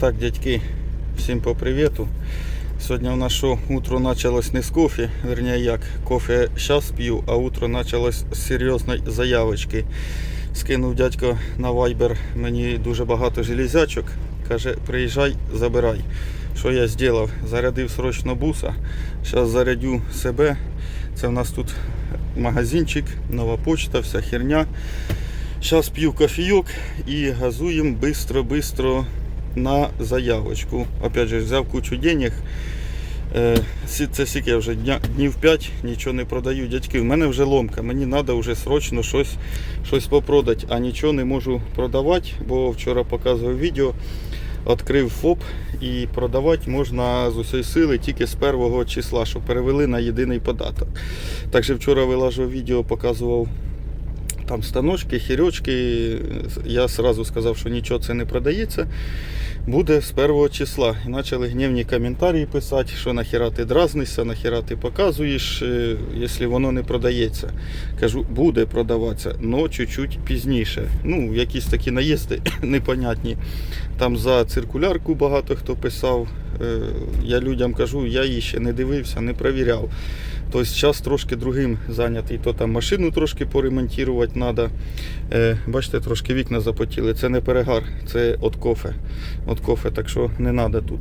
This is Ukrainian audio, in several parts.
Так, дядьки, всім по привіту. Сьогодні у нас утро почалось не з кофе, вернее як, кофе зараз п'ю, а утро почалось з серйозної заявочки. Скинув дядько на Viber мені дуже багато железячок. Каже, приїжджай, забирай. Що я зробив? Зарядив срочно буса. Зараз зарядю себе. Це в нас тут магазинчик, нова почта, вся херня. Зараз п'ю кофійок і газуємо бистро-бистро на заявочку. Опять же, взяв кучу денег. Е, Це скільки я вже днів 5 нічого не продаю. Дядьки, в мене вже ломка. Мені треба вже срочно щось, щось попродати, а нічого не можу продавати, бо вчора показував відео. Відкрив ФОП і продавати можна з усієї сили тільки з першого числа, що перевели на єдиний податок. Також вчора вилажував відео, показував там станочки, хірочки. Я сразу сказав, що нічого це не продається. Буде з першого числа. І почали гнівні коментарі писати, що нахіра ти дразнишся, нахіра ти показуєш, е, якщо воно не продається. Кажу, буде продаватися, але чуть-чуть пізніше. Ну, якісь такі наїзди непонятні. Там за циркулярку багато хто писав. Е, Я людям кажу, я її ще не дивився, не перевіряв. Тобто час трошки другим зайнятий. То там машину трошки поремонтувати треба. Бачите, трошки вікна запотіли. Це не перегар, це від кофе. От кофе, так що не треба тут.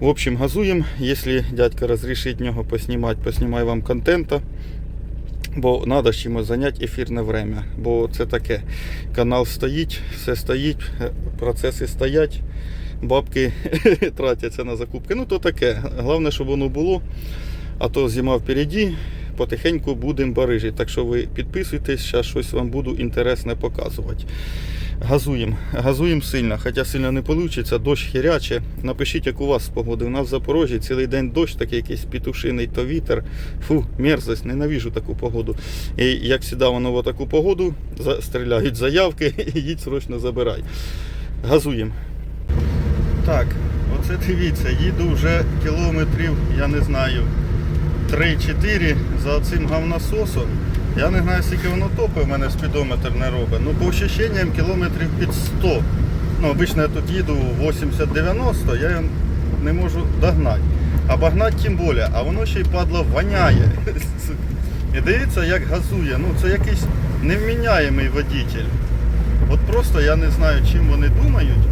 В общем, газуємо. Якщо дядька розрішить нього поснімати, поснімаю вам контента. Бо треба чимось зайняти ефірне время. Бо це таке. Канал стоїть, все стоїть, е, процеси стоять, бабки тратяться на закупки. Ну то таке. Головне, щоб воно було. А то зима впереді, потихеньку будемо барижити. Так що ви підписуйтесь, зараз щось вам буду інтересне показувати. Газуємо. Газуємо сильно, хоча сильно не вийде, дощ хіряче. Напишіть, як у вас з погоди. У нас в Запорожжі цілий день дощ, такий якийсь петушиний, то вітер. Фу, мерзость, ненавижу таку погоду. І як сюди воно в таку погоду, стріляють заявки і їдь срочно забирай. Газуємо. Так, оце дивіться, їду вже кілометрів, я не знаю, 3-4 за цим говнососом. Я не знаю, скільки воно топить, у мене спідометр не робить. Ну, по ощущенням кілометрів під 100. Ну, обично я тут їду 80-90, я його не можу догнати. А багнати тим більше, а воно ще й падло воняє. І дивіться, як газує. Ну, це якийсь невміняємий водитель. От просто я не знаю, чим вони думають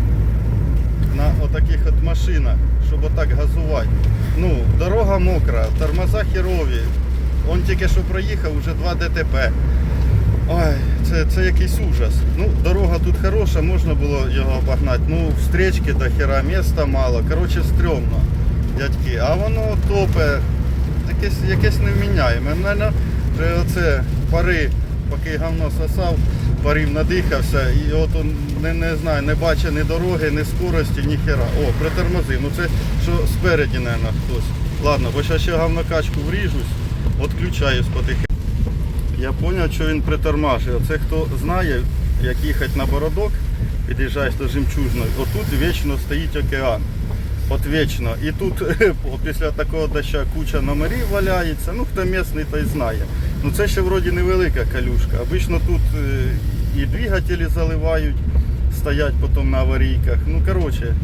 на отаких от машинах, щоб отак газувати. Ну, дорога мокра, тормоза херові. Он тільки що проїхав, вже два ДТП. Ой, це, це якийсь ужас. Ну, дорога тут хороша, можна було його обогнати. Ну, встречки до хера, міста мало. Коротше, стрьомно, дядьки. А воно топе, якесь, якесь невміняєме. Мене вже оце пари, поки говно сосав, парів надихався, і от не, не знаю, не бачить ні дороги, ні скорості, ні хера. О, притормозив. Ну це що спереді, мабуть, хтось. Ладно, бо зараз ще говнокачку вріжусь, відключаюсь потихеньку. Я зрозумів, що він притормажує. Це хто знає, як їхати на бородок, під'їжджаєш до жемчужної, отут вічно стоїть океан. От вічно. І тут після такого доща куча номерів валяється. Ну хто місний, той знає. Ну це ще вроді невелика калюшка. Обично тут е, і двигателі заливають, стоять потім на аварійках. Ну коротше,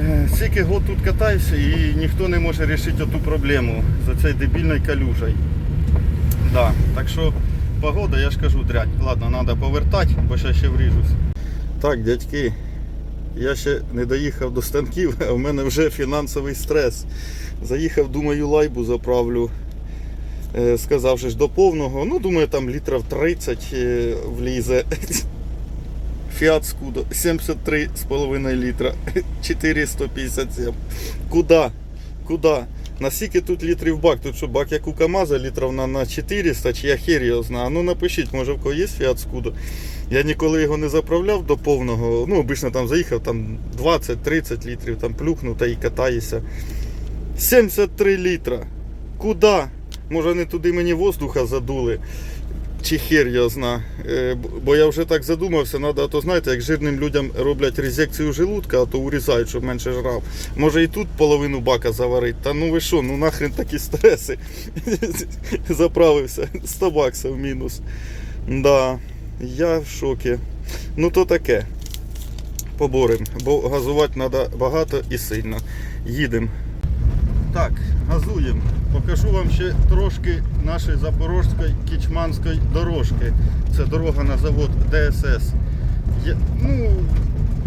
е, стільки год тут катаюся і ніхто не може вирішити оту проблему за цією дебільною калюжею. Да, так що погода, я ж кажу, дрянь. Ладно, треба повертати, бо ще ще вріжусь. Так, дядьки, я ще не доїхав до станків, а в мене вже фінансовий стрес. Заїхав, думаю, лайбу заправлю. Е, Сказав же ж до повного. Ну, думаю, там літрів 30 е, влізе. Фіат Скудо 73,5 літра. 457. Куда? Куда? Наскільки тут літрів бак? Тут що бак як у КАМАЗа літрів на, на 400, чи я хер його знаю. Ну напишіть, може в кого є Fiat Scudo. Я ніколи його не заправляв до повного. Ну, обично там заїхав там 20-30 літрів, там плюхнув і катаєшся. 73 літра. Куда? Може не туди мені воздуха задули. Чи хер його зна. Е, Бо я вже так задумався, треба, то знаєте, як жирним людям роблять резекцію желудка, а то урізають, щоб менше жрав. Може і тут половину бака заварить. Та ну ви що, ну нахрен такі стреси. Заправився. 100 баксів мінус. Да, я в шокі. Ну то таке. поборем, бо газувати треба багато і сильно. Їдемо. Так, газуємо. Покажу вам ще трошки нашої запорожської кічманської дорожки. Це дорога на завод ДСС. Я, ну,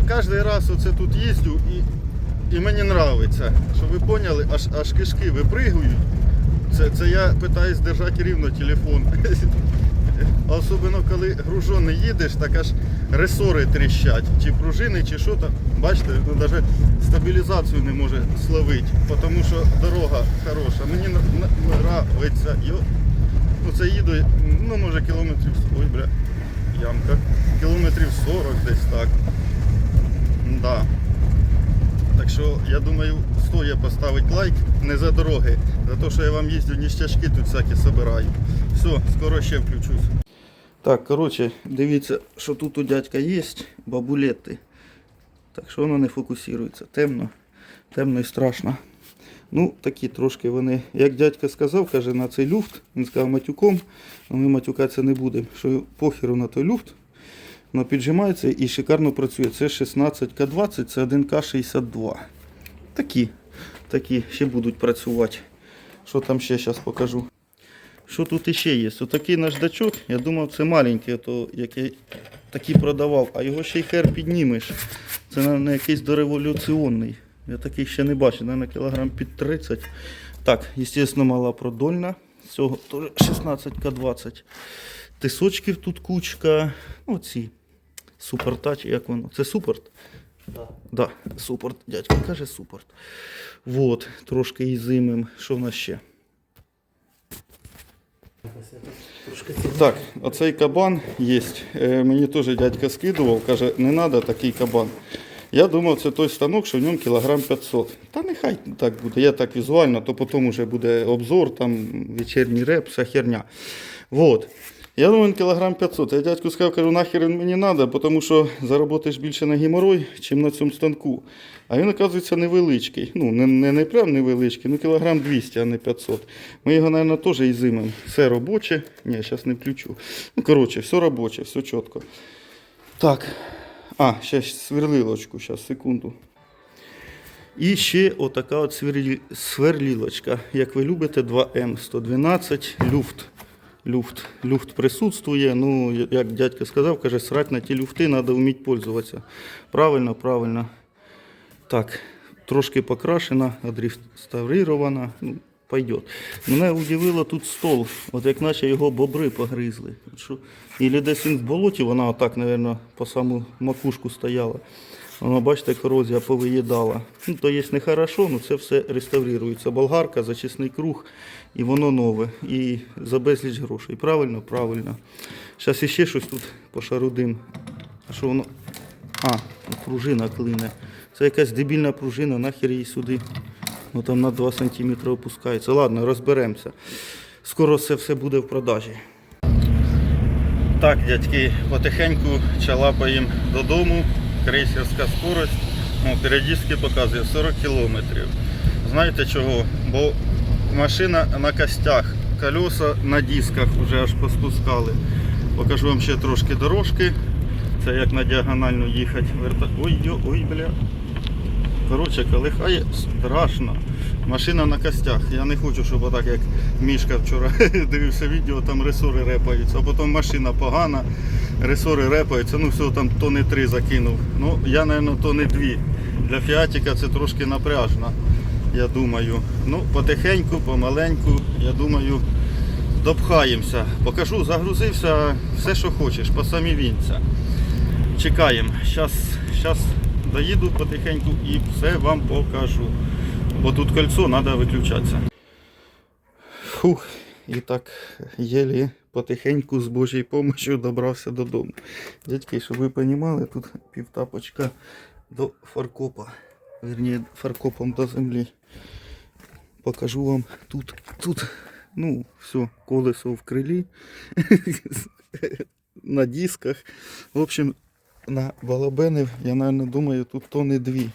кожен раз оце тут їздю і, і мені подобається. Щоб ви поняли, аж, аж кишки випригують. Це, це я питаюсь держати рівно телефон. Особливо коли гружений їдеш, так аж ресори тріщать, чи пружини, чи що там. Бачите, ну навіть стабілізацію не може словити, тому що дорога хороша. Мені подобається. Ну це їду, ну може кілометрів, ой, бля, ямка. Кілометрів 40 десь так. Да. Так що я думаю, стоїть поставити лайк не за дороги, за те, що я вам їздю ніштячки тут всякі собираю. Все, скоро ще включусь. Так, коротше, дивіться, що тут у дядька є бабулети. Так що воно не фокусується. Темно, темно і страшно. Ну, такі трошки вони, як дядька сказав, каже, на цей люфт, він сказав матюком, але ми матюкатися не будемо. Що похеру на той люфт, воно піджимається і шикарно працює. Це 16К20, це 1К62. Такі, такі ще будуть працювати. Що там ще зараз покажу. Що тут іще є? Отакий наждачок, я думав, це маленький, то який такий продавав, а його ще й хер піднімеш. Це на якийсь дореволюціонний. Я такий ще не бачив, на кілограм під 30. Так, звісно, мала продольна. З цього теж 16К20. Тисочків тут кучка. Оці. Супертач, як воно? Це супорт? Да. Да, супорт. Дядько каже супорт. Вот, трошки і зимим. Що в нас ще? Так, оцей кабан є. Е, мені теж дядька скидував, каже, не треба такий кабан. Я думав, це той станок, що в ньому кілограм 500. Та нехай так буде. Я так візуально, то потім вже буде обзор, там вечірній реп, вся херня. Вот. Я думаю, кілограм 500. Я дядьку сказав, кажу, нахер він мені треба, тому що заработаєш більше на геморой, чим на цьому станку. А він, оказується, невеличкий. Ну, не, не, не прям невеличкий, ну кілограм 200, а не 500. Ми його, мабуть, теж і зимемо. Все робоче. Ні, зараз не включу. Ну, коротше, все робоче, все чітко. Так. А, ще сверлилочку, зараз, секунду. І ще отака от сверлі... сверлілочка. Як ви любите, 2М 112 люфт. Люфт. Люфт присутствує. Ну, як дядько сказав, каже, срать на ті люфти, треба вміти пользуватися. Правильно, правильно. Так, трошки покрашена, відреставрирована. Ну, пойдет. Мене удивило тут стол, от як наче його бобри погризли. Що, десь він в болоті, вона отак, мабуть, по саму макушку стояла. Воно, бачите, корозія повиїдала. Ну, то є не хорошо, але це все реставрується. Болгарка, зачисний круг, і воно нове. І за безліч грошей. Правильно? Правильно. Зараз іще щось тут пошарудим. А що воно? А, пружина клине. Це якась дебільна пружина, нахер її сюди. Ну там на 2 см опускається. Ладно, розберемося. Скоро це все буде в продажі. Так, дядьки, потихеньку чалапаємо додому. Крейсерська скорость. Ну, періодично показує 40 км. Знаєте чого? Бо машина на костях, колеса на дисках вже аж поспускали. Покажу вам ще трошки дорожки. Це як на діагональну їхати. Ой, ой, бля. Коротше, колихає страшно. Машина на костях. Я не хочу, щоб отак як Мішка вчора дивився відео, там ресори репаються, а потім машина погана, ресори репаються, ну все, там тони три закинув. Ну, я, мабуть, тони дві. Для фіатіка це трошки напряжно, я думаю. Ну, потихеньку, помаленьку, я думаю, допхаємося. Покажу, загрузився все, що хочеш, по самі вінця. Чекаємо. Зараз, зараз доїду потихеньку і все вам покажу. Бо тут кольцо, треба виключатися. Фух, і так єлі потихеньку з Божою допомогою добрався додому. Дядьки, щоб ви розуміли, тут півтапочка до фаркопа. Вірні, фаркопом до землі. Покажу вам тут, тут, ну, все, колесо в крилі. на дисках. В общем, на балабенив, я навіть думаю, тут тони дві.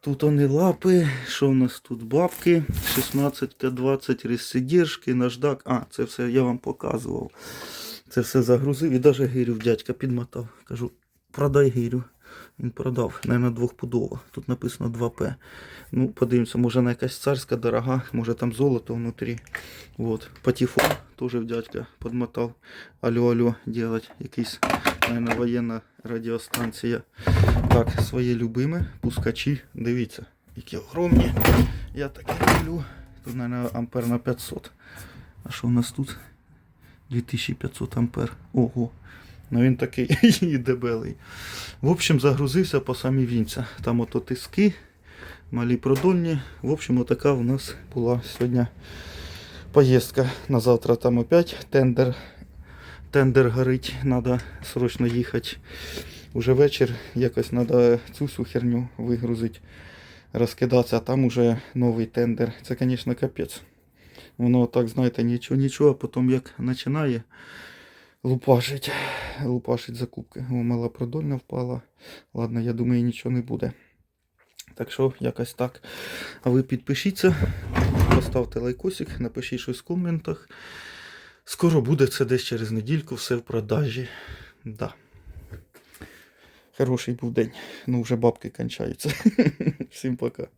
Тут вони лапи, що в нас тут бабки, 16К20 розсидержки, наждак. А, це все я вам показував. Це все загрузив і навіть гирю в дядька підмотав. Кажу, продай гирю. Він продав, наверное, двохпудово. Тут написано 2П. Ну, подивимося, може вона якась царська дорога, може там золото внутрі. Вот. Патефон теж в дядька подмотав. Алло, алло, делать. Якийсь, наверное, воєнна радіостанція. Так, своє любиме, пускачі. Дивіться, які огромні. Я таке люблю. Тут, наверное, ампер на 500. А що у нас тут? 2500 ампер. Ого. Ну він такий дебелий. В общем, загрузився по самі вінця. Там ото тиски, малі продольні. В общем, отака у нас була сьогодні поїздка. На завтра там опять тендер. Тендер горить, треба срочно їхати. Уже вечір якось треба цю всю херню вигрузити, розкидатися, а там уже новий тендер. Це, звісно, капець. Воно так, знаєте, нічого, нічого, а потім як починає лупашить, лупашить закупки. О, мала продольна впала. Ладно, я думаю, нічого не буде. Так що, якось так. А ви підпишіться, поставте лайкосик, напишіть щось в коментах. Скоро буде це десь через недільку, все в продажі. Да. Хороший був день. Ну, вже бабки кончаються. Всім пока.